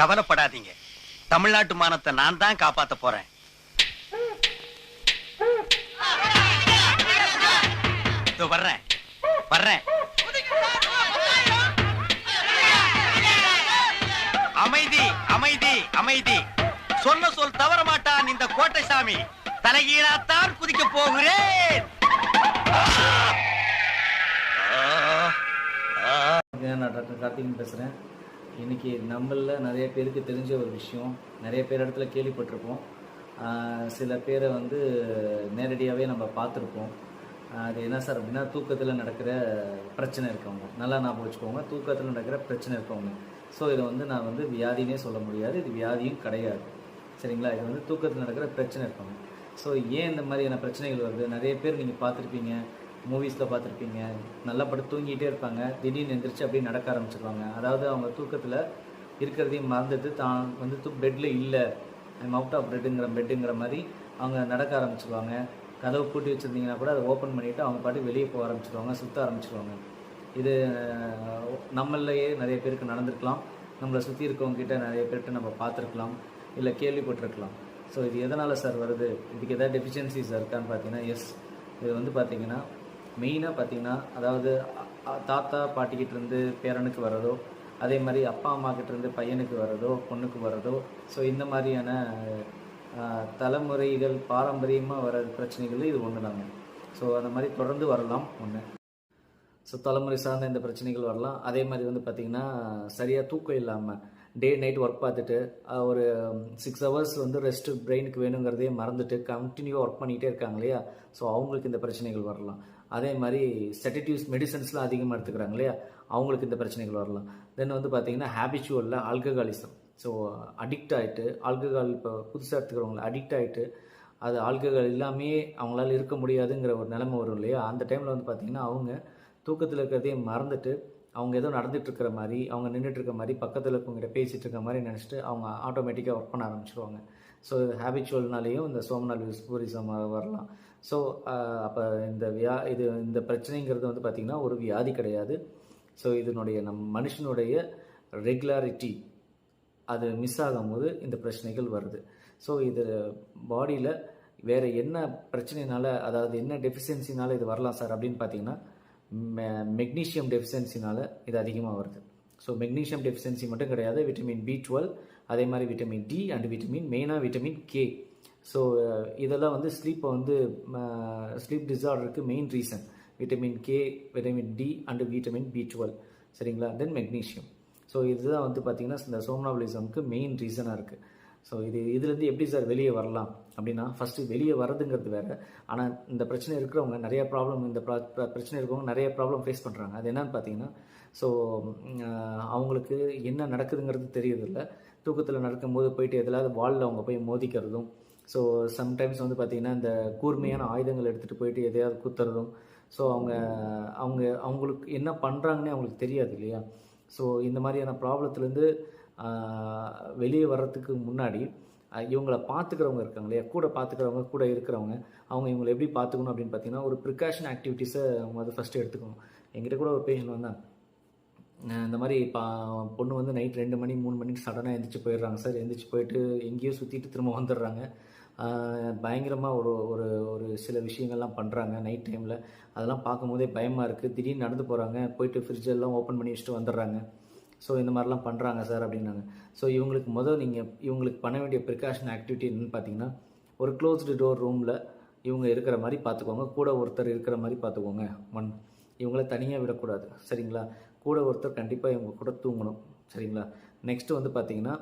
கவலைப்படாதீங்க. தமிழ்நாட்டு மானத்தை நான் தான் காப்பாத்த போறேன். வர்றேன். வர்றேன். அமைதி அமைதி அமைதி. சொன்ன சொல் தவற மாட்டான் இந்த கோட்டை சாமி தலைகீழாத்தான் குதிக்க போகிறேன். நான் டாக்டர் கார்த்திகன் பேசுகிறேன் இன்றைக்கி நம்மளில் நிறைய பேருக்கு தெரிஞ்ச ஒரு விஷயம். நிறைய பேர் இடத்துல கேள்விப்பட்டிருப்போம். சில பேரை வந்து நேரடியாகவே நம்ம பார்த்துருப்போம். அது என்ன சார் அப்படின்னா தூக்கத்தில் நடக்கிற பிரச்சனை இருக்கவங்க. நல்லா ஞாபகம் வச்சுக்கோங்க. தூக்கத்தில் நடக்கிற பிரச்சனை இருக்கவங்க. ஸோ இதை வந்து நான் வந்து வியாதினே சொல்ல முடியாது. இது வியாதியும் கிடையாது. சரிங்களா? இது வந்து தூக்கத்தில் நடக்கிற பிரச்சனை இருக்கவங்க. ஸோ ஏன் இந்த மாதிரியான பிரச்சனைகள் வருது? நிறைய பேர் நீங்கள் பார்த்துருப்பீங்க. மூவிஸில் பார்த்துருப்பீங்க. நல்லா படுத்து தூங்கிட்டே இருப்பாங்க. திடீர்னு எந்திரிச்சு அப்படியே நடக்க ஆரம்பிச்சிருவாங்க. அதாவது அவங்க தூக்கத்தில் இருக்கிறதையும் மறந்துட்டு தான் வந்து தூ பெட்டில் இல்லை. ஐம் அவுட் ஆஃப் பெட்டுங்கிற பெட்டுங்கிற மாதிரி அவங்க நடக்க ஆரம்பிச்சிருவாங்க. கதவை பூட்டி வச்சுருந்தீங்கன்னா கூட அதை ஓப்பன் பண்ணிவிட்டு அவங்க பாட்டு வெளியே போக ஆரம்பிச்சிருவாங்க சுற்ற ஆரம்பிச்சிருவாங்க. இது நம்மளையே நிறைய பேருக்கு நடந்திருக்கலாம். நம்மளை சுற்றி இருக்கவங்ககிட்ட நிறைய பேர்கிட்ட நம்ம பார்த்துருக்கலாம். இல்லை கேள்விப்பட்டிருக்கலாம். ஸோ இது எதனால் சார் வருது? இதுக்கு எதாவது டெஃபிஷியன்சிஸ் இருக்கான்னு பார்த்தீங்கன்னா எஸ் இது வந்து பார்த்தீங்கன்னா மெயினாக பார்த்திங்கன்னா அதாவது தாத்தா பாட்டிக்கிட்டேருந்து பேரனுக்கு வர்றதோ அதே மாதிரி அப்பா அம்மாக்கிட்டேருந்து பையனுக்கு வர்றதோ பொண்ணுக்கு வர்றதோ ஸோ இந்த மாதிரியான தலைமுறைகள் பாரம்பரியமாக வர பிரச்சனைகள் இது ஒன்று தாங்க. ஸோ அந்த மாதிரி தொடர்ந்து வரலாம் ஒன்று ஸோ தலைமுறை சார்ந்த இந்த பிரச்சனைகள் வரலாம். அதே மாதிரி வந்து பார்த்திங்கன்னா சரியாக தூக்கம் இல்லாமல் டே நைட் ஒர்க் பார்த்துட்டு ஒரு சிக்ஸ் ஹவர்ஸ் வந்து ரெஸ்ட்டு பிரெயினுக்கு வேணுங்கிறதையே மறந்துட்டு கண்டினியூவாக ஒர்க் பண்ணிகிட்டே இருக்காங்க இல்லையா? ஸோ அவங்களுக்கு இந்த பிரச்சனைகள் வரலாம். அதே மாதிரி செட்டடிவ்ஸ் மெடிசன்ஸ்லாம் அதிகமாக எடுத்துக்கிறாங்க இல்லையா? அவங்களுக்கு இந்த பிரச்சனைகள் வரலாம். தென் வந்து பார்த்திங்கன்னா ஹேபிச்சுவலில் ஆல்கஹாலிசம் ஸோ அடிக்ட் ஆகிட்டு ஆல்கஹால் இப்போ புதுசாக எடுத்துக்கிறவங்கள அடிக்ட் ஆகிட்டு அது ஆல்கஹால் இல்லாமையே அவங்களால இருக்க முடியாதுங்கிற ஒரு நிலைமை வரும் இல்லையா? அந்த டைமில் வந்து பார்த்திங்கன்னா அவங்க தூக்கத்தில் இருக்கிறதையும் மறந்துட்டு அவங்க ஏதோ நடந்துகிட்ருக்கிற இருக்கிற மாதிரி அவங்க நின்றுட்டுருக்க மாதிரி பக்கத்தில் இருக்கவங்ககிட்ட பேசிகிட்டு இருக்க மாதிரி நினச்சிட்டு அவங்க ஆட்டோமேட்டிக்காக ஒர்க் பண்ண ஆரம்பிச்சிருவாங்க. ஸோ ஹேபிச்சுவல்னாலேயும் இந்த சோமனால் விஸ்பூரிசம் வரலாம். ஸோ அப்போ இந்த வியா இது இந்த பிரச்சனைங்கிறது வந்து பார்த்திங்கன்னா ஒரு வியாதி கிடையாது. ஸோ இதனுடைய நம் மனுஷனுடைய ரெகுலாரிட்டி அது மிஸ் ஆகும்போது இந்த பிரச்சனைகள் வருது. ஸோ இது பாடியில் வேறு என்ன பிரச்சனைனால அதாவது என்ன டெஃபிஷியன்சினால இது வரலாம் சார் அப்படின்னு பார்த்தீங்கன்னா மெக்னீஷியம் டெஃபிஷியன்சினால் இது அதிகமாக வருது. ஸோ மெக்னீஷியம் டெஃபிஷியன்சி மட்டும் கிடையாது விட்டமின் பி டுவெல் அதே மாதிரி விட்டமின் டி அண்ட் விட்டமின் மெயினாக விட்டமின் கே ஸோ இதெல்லாம் வந்து ஸ்லீப்பை வந்து sleep டிஸார்டருக்கு main reason vitamin K vitamin D and vitamin B twelve சரிங்களா? தென் மெக்னீஷியம் ஸோ இதுதான் வந்து பார்த்திங்கன்னா இந்த சோம்னாபலிசம்க்கு மெயின் ரீசனாக இருக்குது ஸோ இது இதுலேருந்து எப்படி சார் வெளியே வரலாம்? அப்படின்னா ஃபஸ்ட்டு வெளியே வரதுங்கிறது வேறு. ஆனால் இந்த பிரச்சனை இருக்கிறவங்க நிறைய ப்ராப்ளம் இந்த ப்ரா- பிரச்சனை இருக்கிறவங்க நிறைய ப்ராப்ளம் ஃபேஸ் பண்ணுறாங்க அது என்னன்னு பார்த்தீங்கன்னா ஸோ அவங்களுக்கு என்ன நடக்குதுங்கிறது தெரியறதில்ல. தூக்கத்தில் நடக்கும்போது போயிட்டு எதிலாவது வாலில் அவங்க போய் மோதிக்கிறதும் ஸோ சம்டைம்ஸ் வந்து பார்த்திங்கன்னா இந்த கூர்மையான ஆயுதங்கள் எடுத்துகிட்டு போயிட்டு எதையாவது குத்துறதும் ஸோ அவங்க அவங்க அவங்களுக்கு என்ன பண்ணுறாங்கன்னே அவங்களுக்கு தெரியாது இல்லையா? ஸோ இந்த மாதிரியான ப்ராப்ளத்துலேருந்து வெளியே வர்றதுக்கு முன்னாடி இவங்களை இவங்கள பார்த்துக்கிறவங்க இருக்காங்க இல்லையா? கூட பார்த்துக்கிறவங்க கூட இருக்கிறவங்க அவங்க இவங்களை எப்படி பார்த்துக்கணும் அப்படின்னு பார்த்தீங்கன்னா ஒரு ப்ரிகாஷன் ஆக்டிவிட்டீஸை அவங்க வந்து ஃபஸ்ட்டு எடுத்துக்கணும். எங்கிட்ட கூட ஒரு பேஷண்ட் வந்தாங்க இந்த மாதிரி பா பொண்ணு வந்து நைட் ரெண்டு மணி மூணு மணிக்கு சடனாக எந்திரிச்சு போயிடுறாங்க சார். எந்திரிச்சு போயிட்டு எங்கேயோ சுற்றிட்டு திரும்ப வந்துடுறாங்க. பயங்கரமாக ஒரு ஒரு ஒரு சில விஷயங்கள்லாம் பண்ணுறாங்க நைட் டைமில் அதெல்லாம் பார்க்கும்போதே பயமாக இருக்குது திடீர்னு நடந்து போகிறாங்க போயிட்டு ஃப்ரிட்ஜெல்லாம் ஓப்பன் பண்ணி வச்சுட்டு வந்துடுறாங்க. ஸோ இந்த மாதிரிலாம் பண்ணுறாங்க சார் அப்படின்னாங்க. ஸோ இவங்களுக்கு முதல் நீங்கள் இவங்களுக்கு பண்ண வேண்டிய ப்ரிகாஷன் ஆக்டிவிட்டி என்னென்னு பார்த்தீங்கன்னா ஒரு க்ளோஸ்டு டோர் ரூமில் இவங்க இருக்கிற மாதிரி பார்த்துக்கோங்க கூட ஒருத்தர் இருக்கிற மாதிரி பார்த்துக்கோங்க ஒன் இவங்கள தனியாக விடக்கூடாது. சரிங்களா? கூட ஒருத்தர் கண்டிப்பாக இவங்க கூட தூங்கணும். சரிங்களா? நெக்ஸ்ட்டு வந்து பார்த்தீங்கன்னா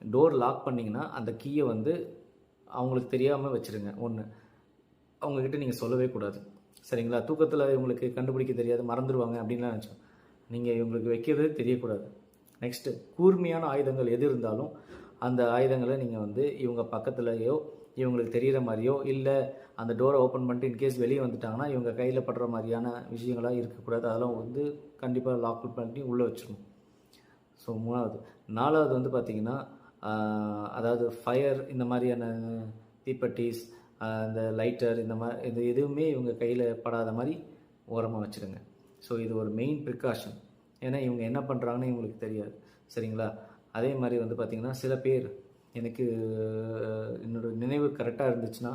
டோர் லாக் பண்ணிங்கன்னா அந்த கீயை வந்து அவங்களுக்கு தெரியாமல் வச்சுருங்க. ஒன்று அவங்கக்கிட்ட நீங்கள் சொல்லவே கூடாது. சரிங்களா? தூக்கத்தில் இவங்களுக்கு கண்டுபிடிக்க தெரியாது. மறந்துடுவாங்க அப்படின்லாம் நினச்சோம். நீங்கள் இவங்களுக்கு வைக்கிறது தெரியக்கூடாது. நெக்ஸ்ட்டு கூர்மையான ஆயுதங்கள் எது இருந்தாலும் அந்த ஆயுதங்களை நீங்கள் வந்து இவங்க பக்கத்துலையோ இவங்களுக்கு தெரிகிற மாதிரியோ இல்லை அந்த டோரை ஓப்பன் பண்ணிட்டு இன்கேஸ் வெளியே வந்துட்டாங்கன்னா இவங்க கையில் படுற மாதிரியான விஷயங்களாக இருக்கக்கூடாது. அதெல்லாம் வந்து கண்டிப்பாக லாக் பண்ணி உள்ளே வச்சிடணும். ஸோ மூணாவது. நாலாவது வந்து பார்த்திங்கன்னா அதாவது ஃபயர் இந்த மாதிரியான தீப்பெட்டிஸ் இந்த லைட்டர் இந்த மாதிரி இது எதுவுமே இவங்க கையில் படாத மாதிரி ஓரமாக வச்சுருங்க ஸோ இது ஒரு மெயின் ப்ரிகாஷன் ஏன்னா இவங்க என்ன பண்ணுறாங்கன்னு இவங்களுக்கு தெரியாது. சரிங்களா? அதே மாதிரி வந்து பார்த்திங்கன்னா சில பேர் எனக்கு என்னோடய என்னோட நினைவு கரெக்டாக இருந்துச்சுன்னா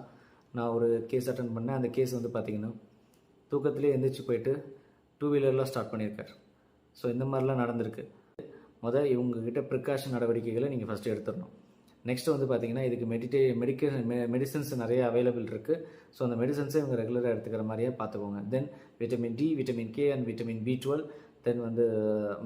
நான் ஒரு கேஸ் அட்டன் பண்ணேன். அந்த கேஸ் வந்து பார்த்திங்கன்னா தூக்கத்திலே எந்திரிச்சு போயிட்டு டூ வீலர்லாம் ஸ்டார்ட் பண்ணியிருக்காரு. ஸோ இந்த மாதிரிலாம் நடந்திருக்கு. முதல் இவங்கக்கிட்ட ப்ரிகாஷன் நடவடிக்கைகளை நீங்கள் ஃபஸ்ட்டு எடுத்துடணும். நெக்ஸ்ட்டு வந்து பார்த்தீங்கன்னா இதுக்கு மெடிடே மெடிக்கல் மெடிசன்ஸ் நிறைய அவைலபிள் இருக்குது ஸோ அந்த மெடிசன்ஸை இவங்க ரெகுலராக எடுத்துக்கிற மாதிரியே பார்த்துக்கோங்க. Then vitamin D vitamin K and vitamin B twelve then வந்து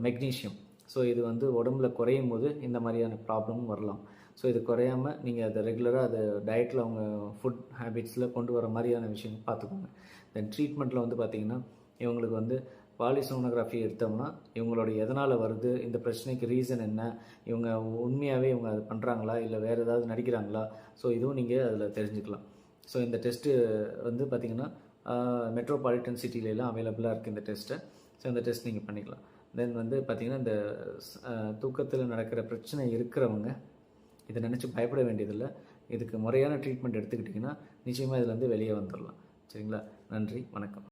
மெக்னீஷியம் ஸோ இது வந்து உடம்புல குறையும் போது இந்த மாதிரியான ப்ராப்ளமும் வரலாம். ஸோ இது குறையாமல் நீங்கள் அதை ரெகுலராக அதை டயட்டில் அவங்க ஃபுட் ஹேபிட்ஸில் கொண்டு வர மாதிரியான விஷயம் பார்த்துக்கோங்க. தென் ட்ரீட்மெண்ட்டில் வந்து பார்த்திங்கன்னா இவங்களுக்கு வந்து பாலிசோனோகிராஃபி எடுத்தோம்னா இவங்களோட எதனால் வருது இந்த பிரச்சனைக்கு ரீசன் என்ன இவங்க உண்மையாகவே இவங்க அது பண்ணுறாங்களா இல்லை வேறு ஏதாவது நடிக்கிறாங்களா ஸோ இதுவும் நீங்கள் அதில் தெரிஞ்சுக்கலாம். ஸோ இந்த டெஸ்ட்டு வந்து பார்த்திங்கன்னா மெட்ரோபாலிட்டன் சிட்டிலெலாம் அவைலபிளாக இருக்குது இந்த டெஸ்ட்டை ஸோ இந்த டெஸ்ட் நீங்கள் பண்ணிக்கலாம். தென் வந்து பார்த்திங்கன்னா இந்த தூக்கத்தில் நடக்கிற பிரச்சனை இருக்கிறவங்க இதை நினச்சி பயப்பட வேண்டியதில்லை. இதுக்கு முறையான ட்ரீட்மெண்ட் எடுத்துக்கிட்டிங்கன்னா நிச்சயமாக இதில் வந்து வெளியே வந்துடலாம் சரிங்களா? நன்றி வணக்கம்.